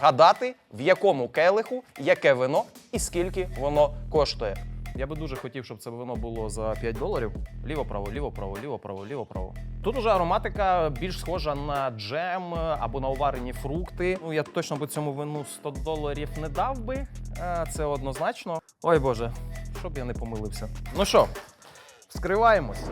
вгадати, в якому келиху яке вино і скільки воно коштує. Я би дуже хотів, щоб це вино було за 5 доларів. Ліво-право, ліво-право, ліво-право, ліво-право. Тут уже ароматика більш схожа на джем або на уварені фрукти. Ну я точно би цьому вину 100 доларів не дав би. Е, Це однозначно. Ой Боже, щоб я не помилився. Ну що, вскриваємось.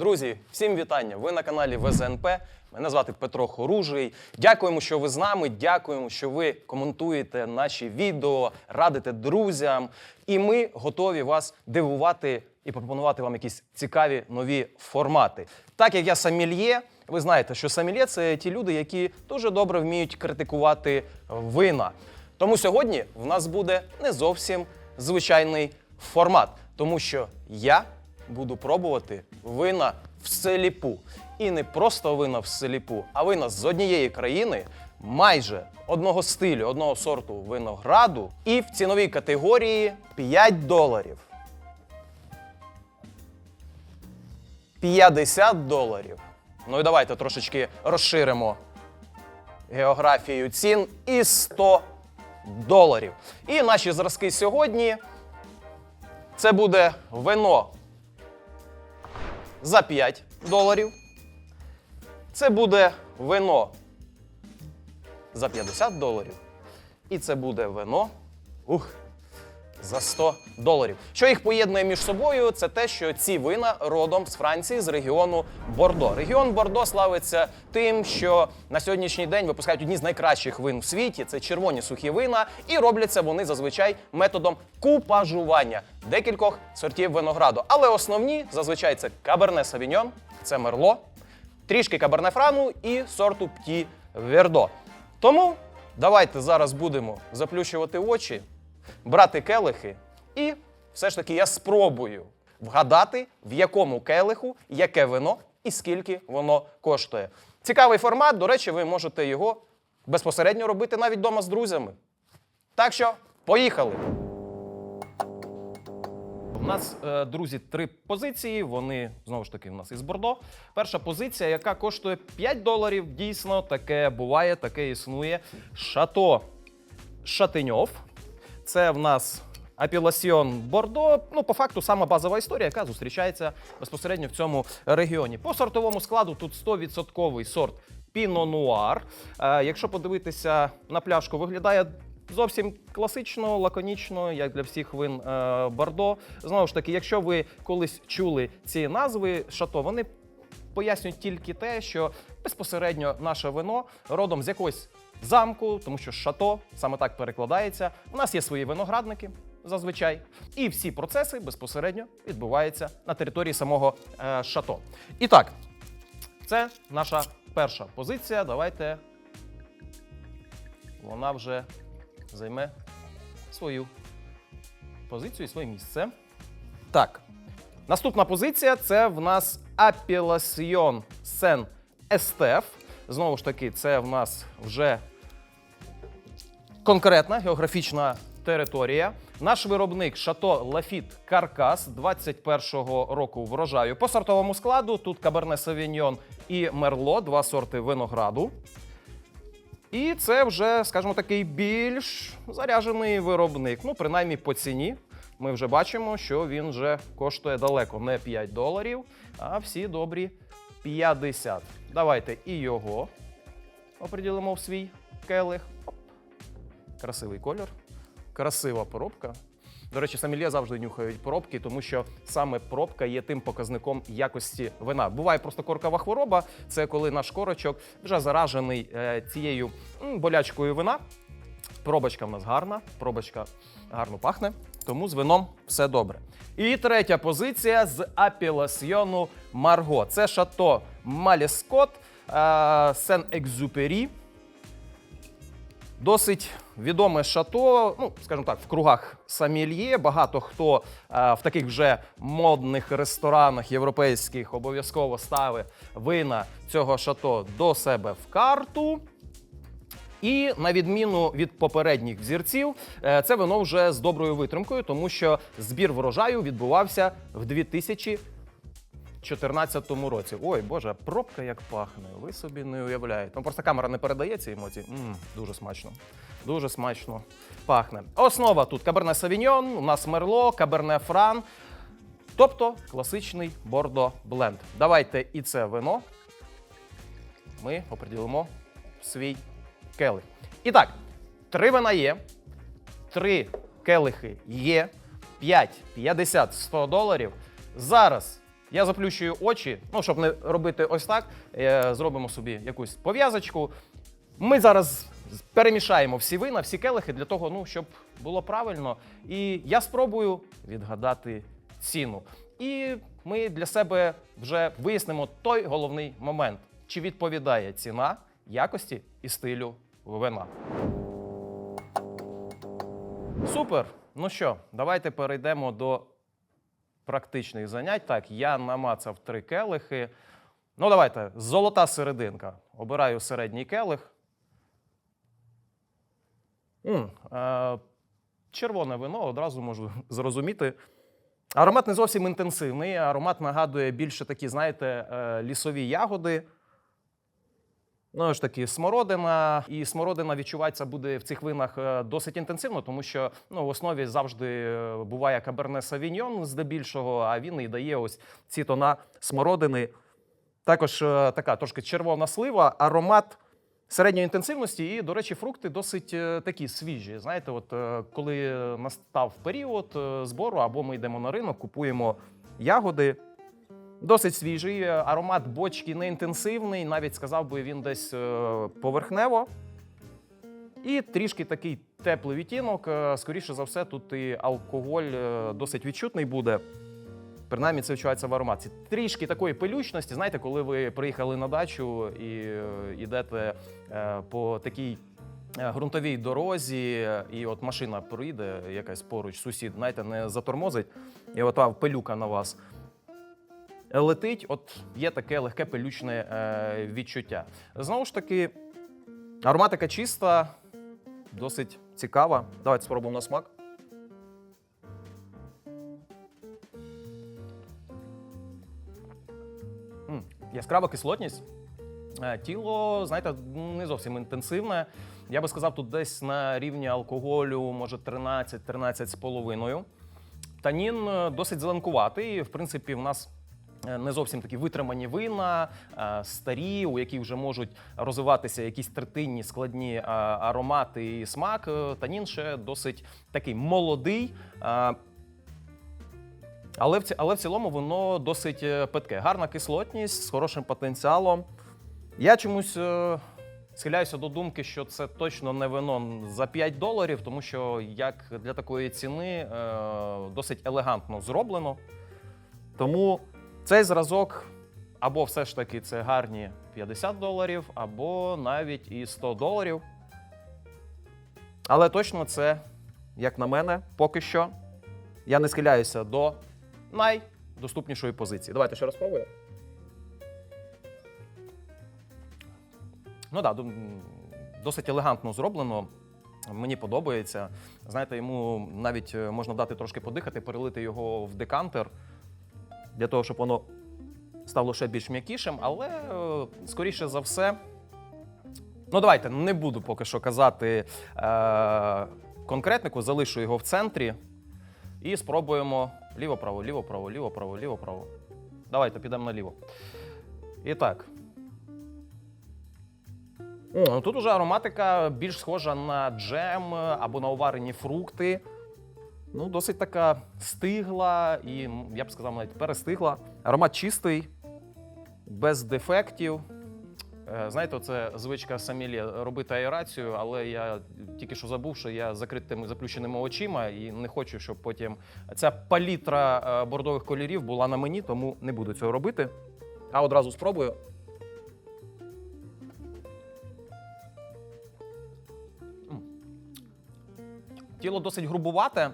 Друзі, всім вітання! Ви на каналі ВЗНП. Мене звати Петро Хоружий. Дякуємо, що ви з нами. Дякуємо, що ви коментуєте наші відео, радите друзям. І ми готові вас дивувати і пропонувати вам якісь цікаві нові формати. Так як я самільє, ви знаєте, що самільє це ті люди, які дуже добре вміють критикувати вина. Тому сьогодні в нас буде не зовсім звичайний формат, тому що я буду пробувати вина вселіпу. І не просто вина вселіпу, а вина з однієї країни, майже одного стилю, одного сорту винограду, і в ціновій категорії 5 доларів. 50 доларів. Ну і давайте трошечки розширимо географію цін і 100 доларів. І наші зразки сьогодні це буде вино за 5 доларів. Це буде вино за 50 доларів. І це буде вино ух, за 100 доларів. Що їх поєднує між собою, це те, що ці вина родом з Франції, з регіону Бордо. Регіон Бордо славиться тим, що на сьогоднішній день випускають одні з найкращих вин у світі. Це червоні сухі вина, і робляться вони зазвичай методом купажування декількох сортів винограду. Але основні зазвичай це каберне савіньон, це мерло, трішки каберне франу і сорту пті вердо. Тому давайте зараз будемо заплющувати очі, брати келихи, і все ж таки я спробую вгадати, в якому келиху яке вино і скільки воно коштує. Цікавий формат, до речі, ви можете його безпосередньо робити навіть вдома з друзями. Так що, поїхали! У нас, е, друзі, три позиції. Вони знову ж таки в нас із Бордо. Перша позиція, яка коштує 5 доларів. Дійсно, таке буває, таке існує. Шато Шатиньов. Це в нас апеласіон Бордо. Ну, по факту, сама базова історія, яка зустрічається безпосередньо в цьому регіоні. По сортовому складу тут 100% сорт Піно Нуар. Е, якщо подивитися на пляшку, виглядає зовсім класично, лаконічно, як для всіх вин е, Бордо. Знову ж таки, якщо ви колись чули ці назви шато, вони пояснюють тільки те, що безпосередньо наше вино родом з якогось замку, тому що шато саме так перекладається. У нас є свої виноградники. Зазвичай, і всі процеси безпосередньо відбуваються на території самого е, шато. І так, це наша перша позиція. Давайте вона вже займе свою позицію і своє місце. Так. Наступна позиція це в нас Апеласьйон Сен Естеф. Знову ж таки, це в нас вже конкретна географічна територія. Наш виробник Шато Лафіт Каркас 21-го року врожаю. По сортовому складу тут Каберне Савіньйон і Мерло, два сорти винограду. І це вже, скажімо, такий більш заряджений виробник. Ну, принаймні по ціні. Ми вже бачимо, що він вже коштує далеко не 5 доларів, а всі добрі 50. Давайте і його оприділимо в свій келих. Красивий колір, красива поробка. До речі, самілє завжди нюхають пробки, тому що саме пробка є тим показником якості вина. Буває просто коркова хвороба. Це коли наш корочок вже заражений е, цією болячкою вина. Пробочка в нас гарна, пробочка гарно пахне, тому з вином все добре. І третя позиція з апеласьйону Марго. Це шато Маліскот Сен Екзюпері. Досить відоме шато, ну скажімо так, в кругах самільє. Багато хто е, в таких вже модних ресторанах європейських обов'язково ставить вина цього шато до себе в карту. І на відміну від попередніх взірців, е, це вино вже з доброю витримкою, тому що збір врожаю відбувався в 2000 2014 році. Ой, Боже, пробка як пахне. Ви собі не уявляєте. Ну просто камера не передає ці емоції. М, дуже смачно. Дуже смачно пахне. Основа тут Каберне Савіньон, у нас Мерло, Каберне Фран. Тобто класичний бордо бленд. Давайте і це вино ми оприділимо свій келих. І так, три вина є, три келихи є, 5, 50, 100 доларів. Зараз я заплющую очі, ну, щоб не робити ось так, е, зробимо собі якусь пов'язочку. Ми зараз перемішаємо всі вина, всі келихи для того, ну, щоб було правильно. І я спробую відгадати ціну. І ми для себе вже вияснимо той головний момент: чи відповідає ціна якості і стилю вина. Супер. Ну що, давайте перейдемо до практичних занять. Так, я намацав три келихи. Ну, давайте, золота серединка. Обираю середній келих. М, е, червоне вино одразу можу зрозуміти. Аромат не зовсім інтенсивний. Аромат нагадує більше такі, знаєте, е, лісові ягоди. Ну ж таки, смородина, і смородина відчувається буде в цих винах е, досить інтенсивно, тому що ну, в основі завжди е, буває каберне савіньон здебільшого, а він і дає ось ці тона смородини. Також е, така трошки червона слива, аромат середньої інтенсивності, і, до речі, фрукти досить такі свіжі. Знаєте, от коли настав період збору, або ми йдемо на ринок, купуємо ягоди. Досить свіжий, е, аромат бочки не інтенсивний, навіть сказав би він десь е, поверхнево. І трішки такий теплий відтінок. е, Скоріше за все, тут і алкоголь досить відчутний буде. Принаймні, це відчувається в ароматі. Трішки такої пилючності, знаєте, коли ви приїхали на дачу і йдете по такій ґрунтовій дорозі, і от машина проїде якась поруч, сусід, знаєте, не затормозить, і ота пилюка на вас летить, от є таке легке пилючне е, відчуття. Знову ж таки, ароматика чиста, досить цікава. Давайте спробуємо на смак. М, Яскрава кислотність. Е, Тіло, знаєте, не зовсім інтенсивне. Я би сказав, тут десь на рівні алкоголю, може 13-13 з половиною. Танін е, досить зеленкуватий. В принципі, в нас не зовсім такі витримані вина, е, старі, у яких вже можуть розвиватися якісь третинні складні е, аромати і смак. Е, Танін ще досить такий молодий. е, Але в, але в цілому воно досить е, питке. Гарна кислотність з хорошим потенціалом. Я чомусь е, схиляюся до думки, що це точно не вино за 5 доларів, тому що як для такої ціни е, досить елегантно зроблено. Тому цей зразок або все ж таки це гарні 50 доларів, або навіть і 100 доларів. Але точно це, як на мене, поки що я не схиляюся до найдоступнішої позиції. Давайте ще раз спробую. Ну так, да, досить елегантно зроблено. Мені подобається. Знаєте, йому навіть е, можна дати трошки подихати, перелити його в декантер для того, щоб воно стало ще більш м'якішим, але е, скоріше за все. Ну, давайте не буду поки що казати е- конкретнику, залишу його в центрі і спробуємо ліво-право, ліво-право, ліво-право, ліво-право. Давайте підемо наліво. І так. О, ну тут уже ароматика більш схожа на джем е, або на оварені фрукти. Ну, досить така стигла і, я б сказав, навіть перестигла. Аромат чистий, без дефектів. Е, Знаєте, це звичка самілі робити аерацію, але я тільки що забув, що я закритими заплющеними очима і не хочу, щоб потім ця палітра е, бордових кольорів була на мені, тому не буду цього робити. А одразу спробую. Тіло досить грубувате,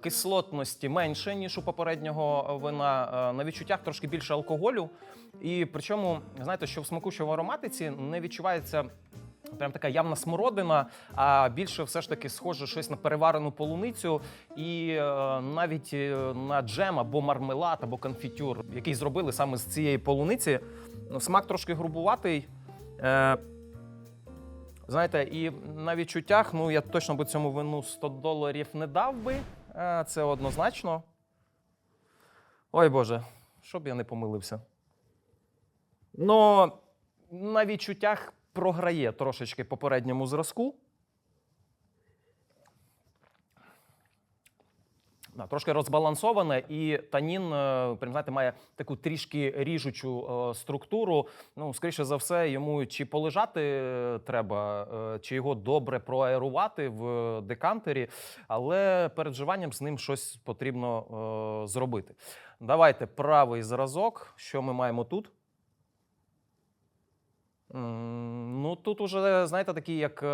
кислотності менше, ніж у попереднього вина. е, На відчуттях трошки більше алкоголю. І причому, знаєте, що в смаку, що в ароматиці не відчувається Прям така явна смородина, а більше все ж таки схоже щось на переварену полуницю і е, навіть е, на джем або мармелад, або конфітюр, який зробили саме з цієї полуниці. Ну, смак трошки грубуватий. Е, знаєте, і на відчуттях, ну я точно би цьому вину 100 доларів не дав би. Е, це однозначно. Ой Боже, щоб я не помилився. Ну, на відчуттях програє трошечки попередньому зразку. Да, трошки розбалансоване, і танін, е, прям, знаєте, має таку трішки ріжучу е, структуру. Ну, скоріше за все, йому чи полежати е, треба, чи його добре проаерувати в декантері, але перед вживанням з ним щось потрібно зробити. Давайте правий зразок. Що ми маємо тут? Ну, тут уже, знаєте, такий, як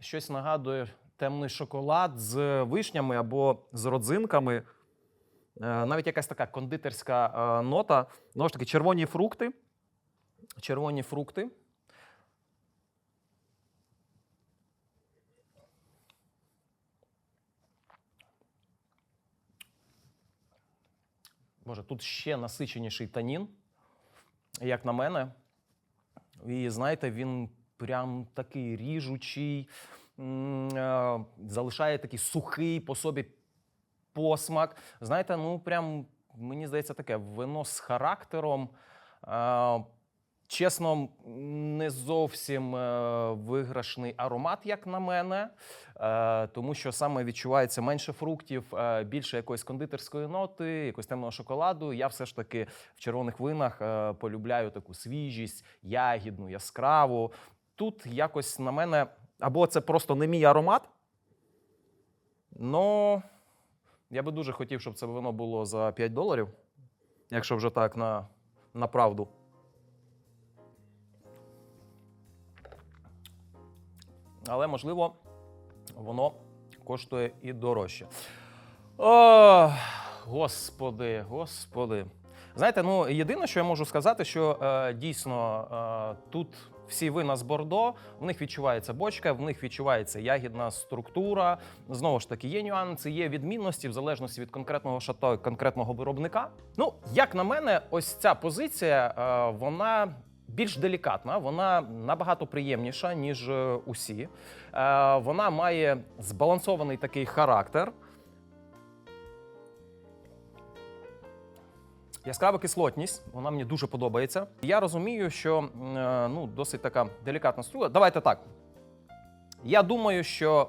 щось нагадує темний шоколад з вишнями або з родзинками. Е, Навіть якась така кондитерська е, нота. Знову ж таки, червоні фрукти. Червоні фрукти. Боже, тут ще насиченіший танін, як на мене. І знаєте, він прям такий ріжучий, залишає такий сухий по собі посмак. Знаєте, ну прям мені здається, таке вино з характером. Е, Чесно, не зовсім е, виграшний аромат, як на мене, е, тому що саме відчувається менше фруктів, е, більше якоїсь кондитерської ноти, якогось темного шоколаду. Я все ж таки в червоних винах е, полюбляю таку свіжість, ягідну, яскраву. Тут якось на мене або це просто не мій аромат. Ну, я би дуже хотів, щоб це вино було за 5 доларів, якщо вже так на, на правду. Але, можливо, воно коштує і дорожче. О, господи, господи. Знаєте, ну єдине, що я можу сказати, що е, дійсно е, тут всі вина з Бордо, в них відчувається бочка, в них відчувається ягідна структура. Знову ж таки, є нюанси, є відмінності в залежності від конкретного шато і конкретного виробника. Ну, як на мене, ось ця позиція, е, вона більш делікатна, вона набагато приємніша, ніж е, усі. Е, Вона має збалансований такий характер. Яскрава кислотність, вона мені дуже подобається. Я розумію, що е, ну, досить така делікатна структура. Давайте так. Я думаю, що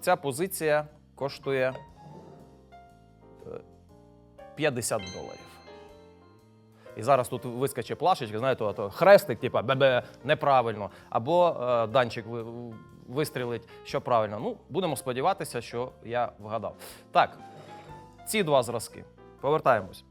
ця позиція коштує е, 50 доларів. І зараз тут вискочить плашечка, знаєте, ото хрестик, типа бебе, неправильно. Або е, данчик вистрілить, що правильно. Ну, будемо сподіватися, що я вгадав. Так, ці два зразки. Повертаємось.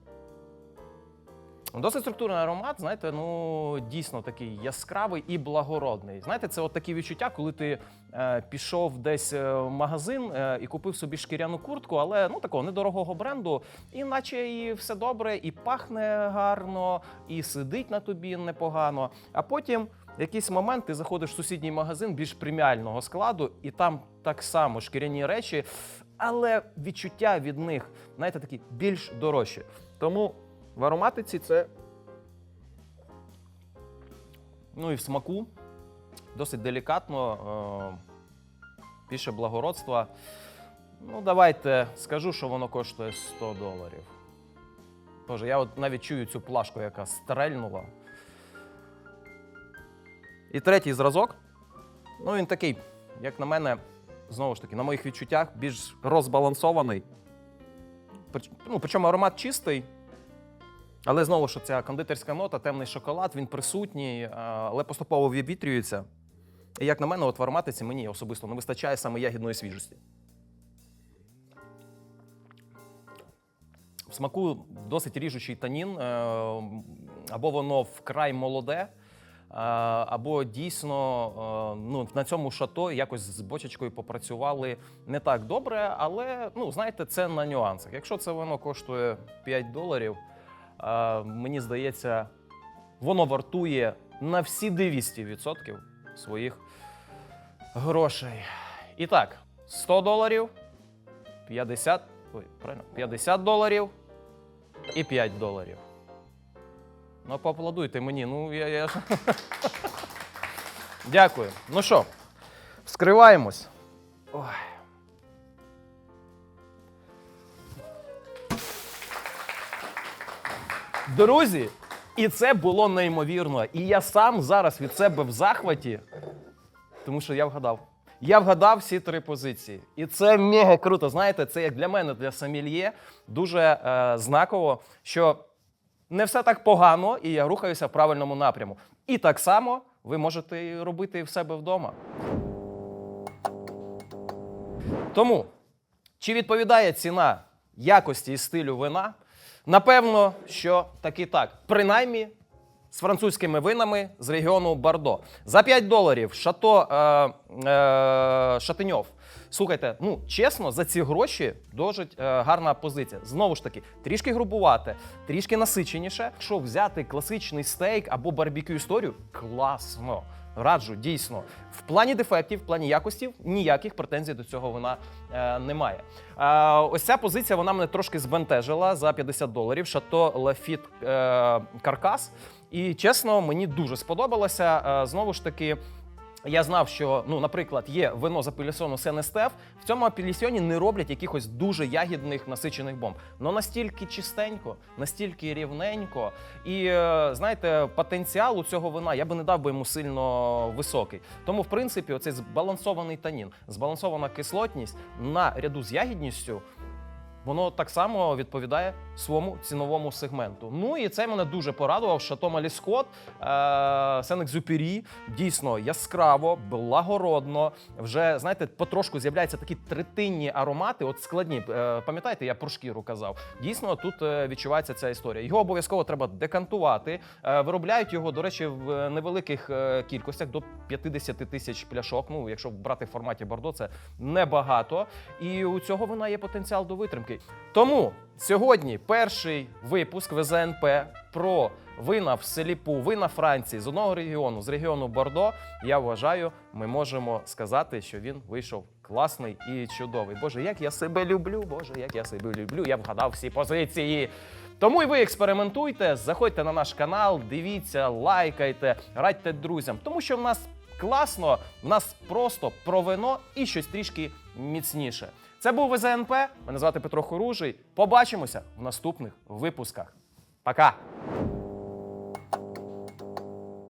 Досить структурний аромат, знаєте, ну дійсно такий яскравий і благородний. Знаєте, це от такі відчуття, коли ти е, пішов десь е, в магазин е, і купив собі шкіряну куртку, але ну такого недорогого бренду, і наче і все добре, і пахне гарно, і сидить на тобі непогано. А потім в якийсь момент ти заходиш в сусідній магазин більш преміального складу, і там так само шкіряні речі, але відчуття від них, знаєте, такі більш дорожчі. Тому в ароматиці це. Ну і в смаку досить делікатно, е, більше благородства. Ну, давайте скажу, що воно коштує 100 доларів. Боже, я от навіть чую цю плашку, яка стрельнула. І третій зразок. Ну, він такий, як на мене, знову ж таки, на моїх відчуттях, більш розбалансований. Ну, причому аромат чистий. Але знову ж ця кондитерська нота, темний шоколад, він присутній, але поступово вивітрюється. І як на мене, от в ароматиці мені особисто не вистачає саме ягідної свіжості. В смаку досить ріжучий танін, е, або воно вкрай молоде, е, або дійсно е, ну, на цьому шато якось з бочечкою попрацювали не так добре, але ну, знаєте, це на нюансах. Якщо це воно коштує 5 доларів, е, мені здається, воно вартує на всі 200% своїх грошей. І так, 100 доларів, 50, ой, правильно, 50 доларів і 5 доларів. Ну, поаплодуйте мені. Ну, я. я... Дякую. Ну що, вскриваємось. Ой. Друзі, і це було неймовірно. І я сам зараз від себе в захваті, тому що я вгадав. Я вгадав всі три позиції. І це мега круто. Знаєте, це як для мене, для Самільє, дуже е, знаково, що не все так погано, і я рухаюся в правильному напряму. І так само ви можете робити в себе вдома. Тому, чи відповідає ціна якості і стилю вина? Напевно, що так і так. Принаймні з французькими винами з регіону Бордо. За 5 доларів шато е, е, Шатиньов. Слухайте, ну чесно, за ці гроші дуже е, гарна позиція. Знову ж таки, трішки грубувати, трішки насиченіше. Якщо взяти класичний стейк або барбекю історію, класно. Раджу, дійсно. В плані дефектів, в плані якості ніяких претензій до цього вона е, немає. Е, ось ця позиція вона мене трошки збентежила за 50 доларів. Шато Лафіт е, Каркас. І чесно, мені дуже сподобалося. Е, знову ж таки. Я знав, що, ну, наприклад, є вино з апелясьону Сенестеф. В цьому апелясьоні не роблять якихось дуже ягідних насичених бомб. Ну настільки чистенько, настільки рівненько. І е, знаєте, потенціал у цього вина я би не дав би йому сильно високий. Тому, в принципі, оцей збалансований танін, збалансована кислотність на ряду з ягідністю. Воно так само відповідає своєму ціновому сегменту. Ну і це мене дуже порадував. Шато Маліскот, е, Сен-Екзюпері. Дійсно яскраво, благородно. Вже знаєте, потрошку з'являються такі третинні аромати. От складні. Е, пам'ятаєте, я про шкіру казав. Дійсно, тут е, відчувається ця історія. Його обов'язково треба декантувати. Виробляють його, до речі, в невеликих кількостях до 50 тисяч пляшок. Ну, якщо брати в форматі Бордо, це небагато. І у цього вина є потенціал до витримки. Тому сьогодні перший випуск ВЗНП про вина в селіпу, вина Франції з одного регіону, з регіону Бордо. Я вважаю, ми можемо сказати, що він вийшов класний і чудовий. Боже, як я себе люблю, Боже, як я себе люблю. Я вгадав всі позиції. Тому і ви експериментуйте, заходьте на наш канал, дивіться, лайкайте, радьте друзям, тому що в нас класно, в нас просто про вино і щось трішки міцніше. Це був ВЗНП. Мене звати Петро Хоружий. Побачимося в наступних випусках. Пока!